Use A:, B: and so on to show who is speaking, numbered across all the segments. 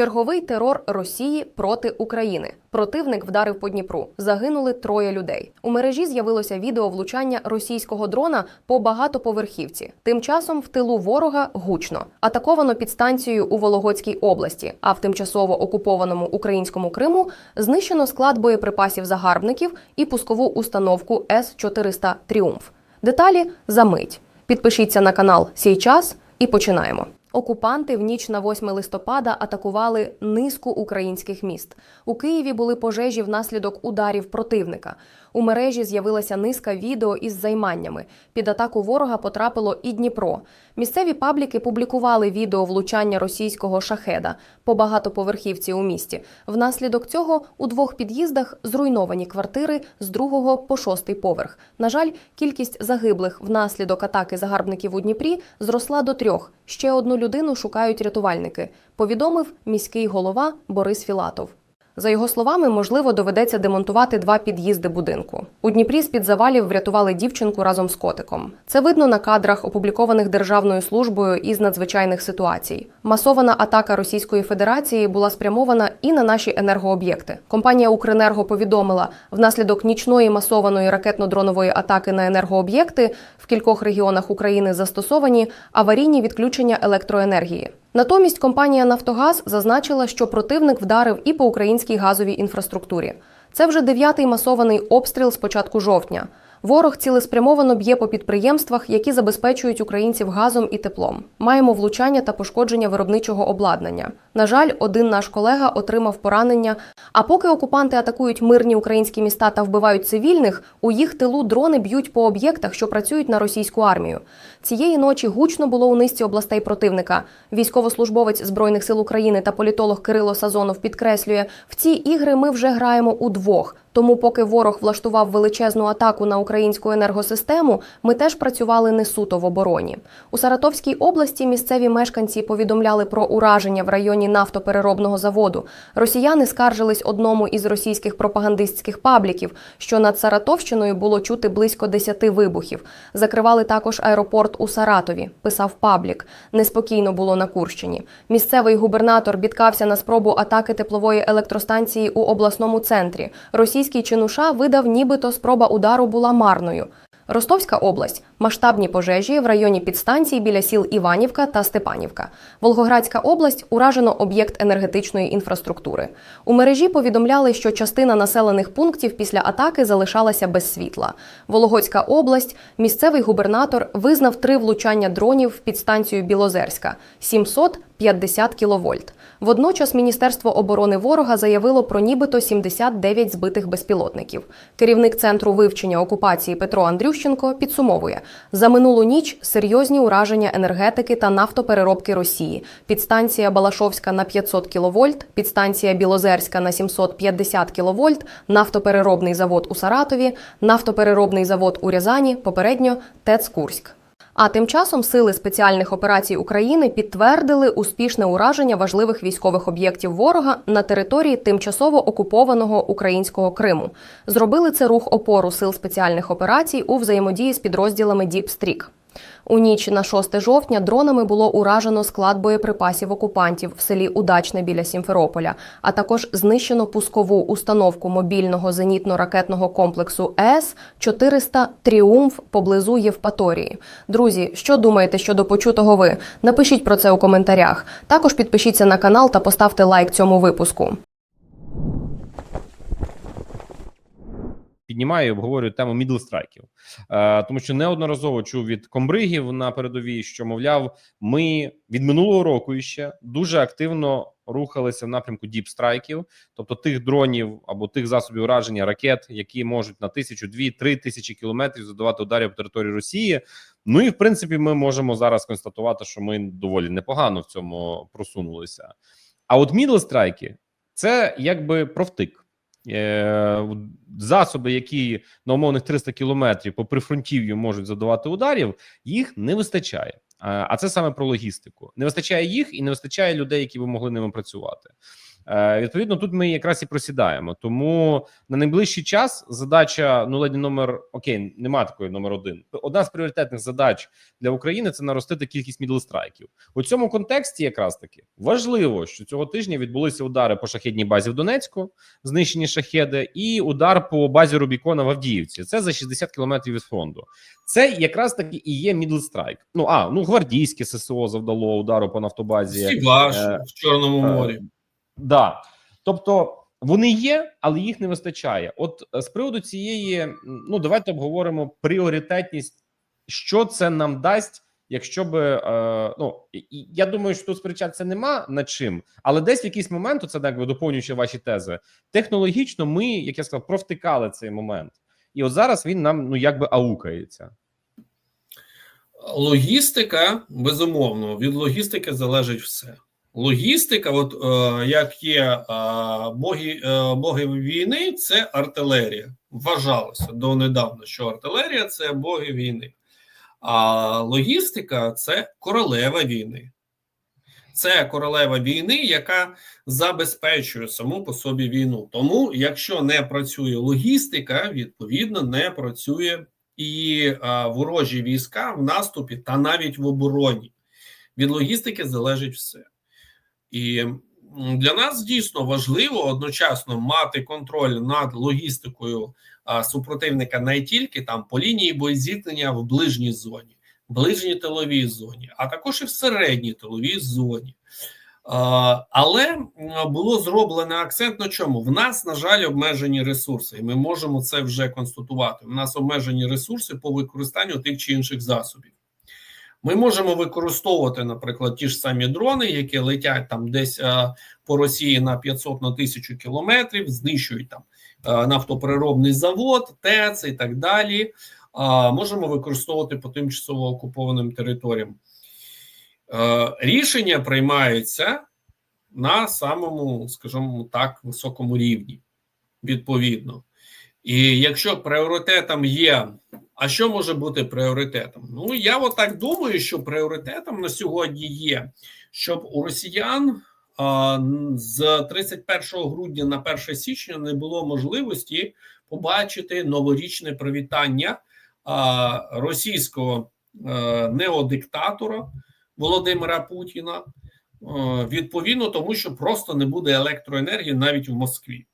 A: Черговий терор Росії проти України. Противник вдарив по Дніпру. Загинули троє людей. У мережі з'явилося відео влучання російського дрона по багатоповерхівці. Тим часом в тилу ворога гучно атаковано підстанцію у Вологодській області. А в тимчасово окупованому українському Криму знищено склад боєприпасів загарбників і пускову установку С 400 Тріумф. Деталі за мить. Підпишіться на канал Сій час і починаємо. Окупанти в ніч на 8 листопада атакували низку українських міст. У Києві були пожежі внаслідок ударів противника. У мережі з'явилася низка відео із займаннями. Під атаку ворога потрапило і Дніпро. Місцеві пабліки публікували відео влучання російського шахеда по багатоповерхівці у місті. Внаслідок цього у двох під'їздах зруйновані квартири з другого по шостий поверх. На жаль, кількість загиблих внаслідок атаки загарбників у Дніпрі зросла до трьох. Ще одну людину шукають рятувальники. Повідомив міський голова Борис Філатов. За його словами, можливо, доведеться демонтувати два під'їзди будинку. У Дніпрі з-під завалів врятували дівчинку разом з котиком. Це видно на кадрах, опублікованих Державною службою із надзвичайних ситуацій. Масована атака Російської Федерації була спрямована і на наші енергооб'єкти. Компанія Укренерго повідомила, внаслідок нічної масованої ракетно-дронової атаки на енергооб'єкти в кількох регіонах України застосовані аварійні відключення електроенергії. Натомість компанія Нафтогаз зазначила, що противник вдарив і по українській газовій інфраструктурі. Це вже дев'ятий масований обстріл з початку жовтня. Ворог цілеспрямовано б'є по підприємствах, які забезпечують українців газом і теплом. Маємо влучання та пошкодження виробничого обладнання. На жаль, один наш колега отримав поранення. А поки окупанти атакують мирні українські міста та вбивають цивільних, у їх тилу дрони б'ють по об'єктах, що працюють на російську армію. Цієї ночі гучно було у низці областей противника. Військовослужбовець збройних сил України та політолог Кирило Сазонов підкреслює: в ці ігри ми вже граємо удвох. Тому, поки ворог влаштував величезну атаку на українську енергосистему, ми теж працювали не суто в обороні. У Саратовській області місцеві мешканці повідомляли про ураження в районі нафтопереробного заводу. Росіяни скаржились одному із російських пропагандистських пабліків, що над Саратовщиною було чути близько 10 вибухів. Закривали також аеропорт у Саратові. Писав паблік. Неспокійно було на Курщині. Місцевий губернатор бідкався на спробу атаки теплової електростанції у обласному центрі. Російський чинуша видав, нібито спроба удару була марною. Ростовська область масштабні пожежі в районі підстанцій біля сіл Іванівка та Степанівка. Волгоградська область уражено об'єкт енергетичної інфраструктури. У мережі повідомляли, що частина населених пунктів після атаки залишалася без світла. Вологодська область, місцевий губернатор визнав три влучання дронів в підстанцію Білозерська 750 кВт. Водночас Міністерство оборони ворога заявило про нібито 79 збитих безпілотників. Керівник центру вивчення окупації Петро Андрющенко підсумовує за минулу ніч серйозні ураження енергетики та нафтопереробки Росії. Підстанція Балашовська на 500 кВт, підстанція Білозерська на 750 кВт, нафтопереробний завод у Саратові, нафтопереробний завод у Рязані, попередньо ТЕЦ Курськ. А тим часом сили спеціальних операцій України підтвердили успішне ураження важливих військових об'єктів ворога на території тимчасово окупованого українського Криму. Зробили це рух опору сил спеціальних операцій у взаємодії з підрозділами Діпстрік. У ніч на 6 жовтня дронами було уражено склад боєприпасів окупантів в селі Удачне біля Сімферополя, а також знищено пускову установку мобільного зенітно-ракетного комплексу С 400 Тріумф поблизу Євпаторії. Друзі, що думаєте щодо почутого ви? Напишіть про це у коментарях. Також підпишіться на канал та поставте лайк цьому випуску.
B: Піднімаю і обговорюю тему мідлстрайків, е, тому що неодноразово чув від комбригів на передовій, що мовляв, ми від минулого року іще дуже активно рухалися в напрямку діпстрайків, тобто тих дронів або тих засобів ураження ракет, які можуть на тисячу, дві, три тисячі кілометрів задавати ударів по території Росії. Ну і в принципі, ми можемо зараз констатувати, що ми доволі непогано в цьому просунулися. А от мідлстрайки це якби провтик. Е, засоби, які на умовних 300 кілометрів по прифронтів'ю можуть задавати ударів, їх не вистачає. А це саме про логістику. Не вистачає їх і не вистачає людей, які би могли ними працювати. Е, Відповідно, тут ми якраз і просідаємо. Тому на найближчий час задача ну ледь номер окей, немає такої номер один. Одна з пріоритетних задач для України це наростити кількість мідлстрайків. У цьому контексті якраз таки важливо, що цього тижня відбулися удари по шахідній базі в Донецьку, знищені шахеди, і удар по базі Рубікона в Авдіївці. Це за 60 кілометрів від фронту. Це якраз таки і є мідлстрайк. Ну а ну гвардійське ССО завдало удару по нафтобазі.
C: Сіваш
B: е,
C: в Чорному
B: е,
C: морі.
B: Да, тобто вони є, але їх не вистачає. От е, з приводу цієї, ну давайте обговоримо пріоритетність, що це нам дасть, якщо би е, ну я думаю, що тут сперечатися нема над чим, але десь в якийсь момент, це так би доповнюючи ваші тези, технологічно ми, як я сказав, провтикали цей момент, і от зараз він нам ну якби аукається.
C: Логістика, безумовно, від логістики залежить все. Логістика, от е, як є е, боги, е, боги війни, це артилерія. Вважалося донедавна, що артилерія це боги війни, а логістика це королева війни. Це королева війни, яка забезпечує саму по собі війну. Тому, якщо не працює логістика, відповідно не працює і а, ворожі війська в наступі та навіть в обороні. Від логістики залежить все. І для нас дійсно важливо одночасно мати контроль над логістикою а, супротивника не тільки там по лінії боєзіткнення в ближній зоні, ближній тиловій зоні, а також і в середній тиловій зоні. А, Але було зроблено акцент на чому? В нас, на жаль, обмежені ресурси, і ми можемо це вже констатувати. У нас обмежені ресурси по використанню тих чи інших засобів. Ми можемо використовувати, наприклад, ті ж самі дрони, які летять там десь а, по Росії на 500 на 1000 кілометрів, знищують там а, нафтопереробний завод, ТЕЦ і так далі. А, можемо використовувати по тимчасово окупованим територіям. Е, рішення приймаються на самому, скажімо так, високому рівні, відповідно. І якщо пріоритетом є, а що може бути пріоритетом? Ну, я отак думаю, що пріоритетом на сьогодні є, щоб у росіян а, з 31 грудня на 1 січня не було можливості побачити новорічне привітання а, російського е, неодиктатора Володимира Путіна. е, Відповідно, тому що просто не буде електроенергії навіть в Москві.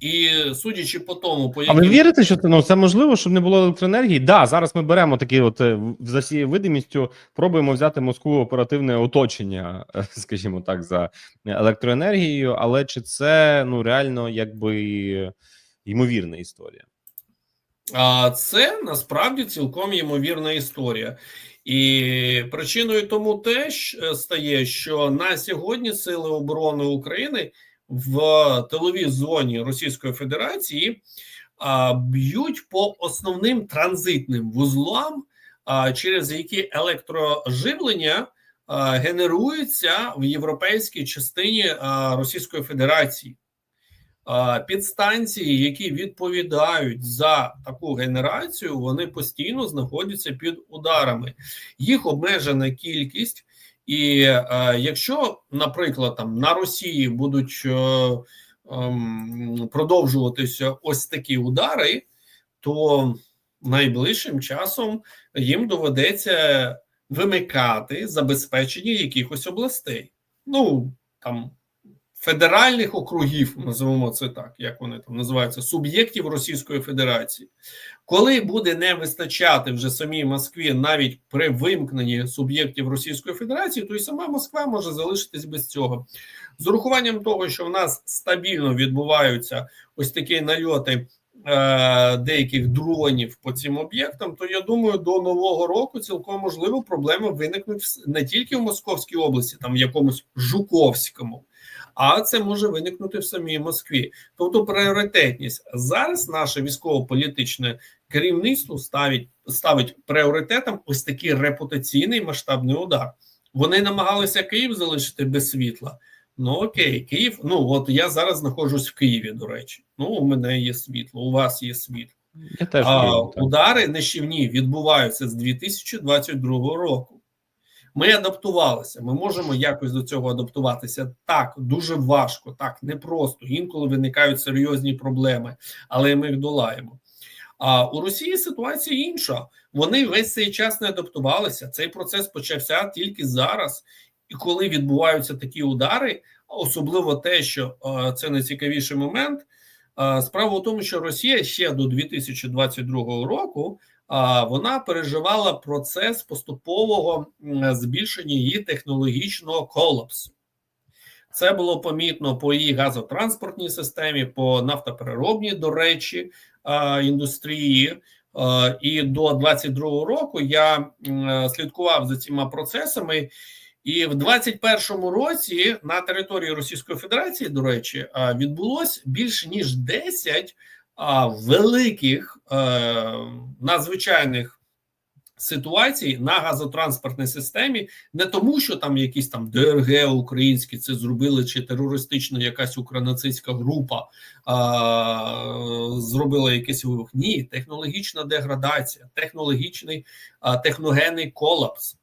C: І судячи по тому, по
B: А ви вірите, що це ну це можливо, щоб не було електроенергії? Да, зараз ми беремо такі, от е, за всією видимістю, пробуємо взяти Москву оперативне оточення, е, скажімо так, за електроенергією. Але чи це ну реально якби ймовірна історія?
C: А це насправді цілком ймовірна історія. І причиною тому теж е, стає, що на сьогодні Сили оборони України в тиловій зоні Російської Федерації а, б'ють по основним транзитним вузлам, а, через які електроживлення а, генерується в європейській частині а, Російської Федерації. Підстанції, які відповідають за таку генерацію, вони постійно знаходяться під ударами. Їх обмежена кількість, і е, якщо, наприклад, там на Росії будуть е, е, продовжуватися ось такі удари, то найближчим часом їм доведеться вимикати забезпечення якихось областей. Ну там федеральних округів, називаємо це так, як вони там називаються, суб'єктів Російської Федерації. Коли буде не вистачати вже самій Москві навіть при вимкненні суб'єктів Російської Федерації, то і сама Москва може залишитись без цього. З урахуванням того, що в нас стабільно відбуваються ось такі нальоти е, деяких дронів по цим об'єктам, то я думаю, до нового року цілком можливо проблеми виникнуть не тільки в Московській області, там в якомусь Жуковському. А це може виникнути в самій Москві. Тобто пріоритетність зараз наше військово-політичне керівництво ставить ставить пріоритетом ось такий репутаційний масштабний удар. Вони намагалися Київ залишити без світла. Ну окей, Київ. Ну от я зараз знаходжусь в Києві. До речі, ну у мене є світло, у вас є світло.
B: Я теж
C: А
B: так.
C: удари нищівні відбуваються з 2022 року. Ми адаптувалися. Ми можемо якось до цього адаптуватися. Так, дуже важко, так непросто. Інколи виникають серйозні проблеми, але ми їх долаємо. А у Росії ситуація інша. Вони весь цей час не адаптувалися. Цей процес почався тільки зараз. І коли відбуваються такі удари, особливо те, що це найцікавіший момент. Справа в тому, що Росія ще до 2022 року вона переживала процес поступового збільшення її технологічного колапсу. Це було помітно по її газотранспортній системі, по нафтопереробній, до речі, індустрії. І до 22 року я слідкував за цими процесами. І в 21-му році на території Російської Федерації, до речі, відбулось більше ніж 10 а, великих е, надзвичайних ситуацій на газотранспортній системі, не тому, що там якісь там ДРГ українські це зробили, чи терористична якась укранацистська група зробила якийсь вибух. Ні, технологічна деградація, технологічний техногенний колапс.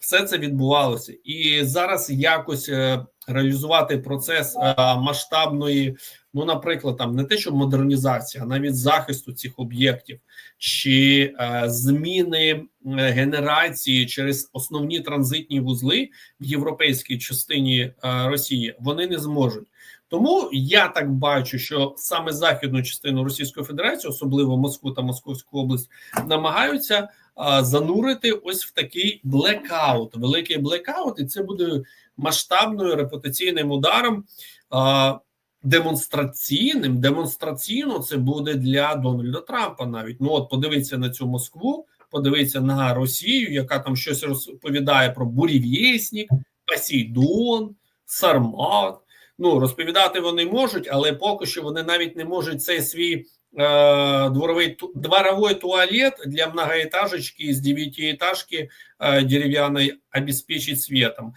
C: Все це відбувалося, і зараз якось е, реалізувати процес е, масштабної, ну, наприклад, там не те, що модернізація, а навіть захисту цих об'єктів чи е, зміни е, генерації через основні транзитні вузли в європейській частині е, Росії, вони не зможуть. Тому я так бачу, що саме західну частину Російської Федерації, особливо Москву та Московську область, намагаються а, занурити ось в такий блекаут, великий блекаут, і це буде масштабною репутаційним ударом. А, Демонстраційним, демонстраційно це буде для Дональда Трампа. Навіть ну от подивіться на цю Москву, подивіться на Росію, яка там щось розповідає про бурів'єснік, Посейдон, Сармат. Ну розповідати вони можуть, але поки що вони навіть не можуть цей свій э, дворовий ту- дворовой туалет для многоэтажечки из девятиэтажки э, деревянной обеспечить светом.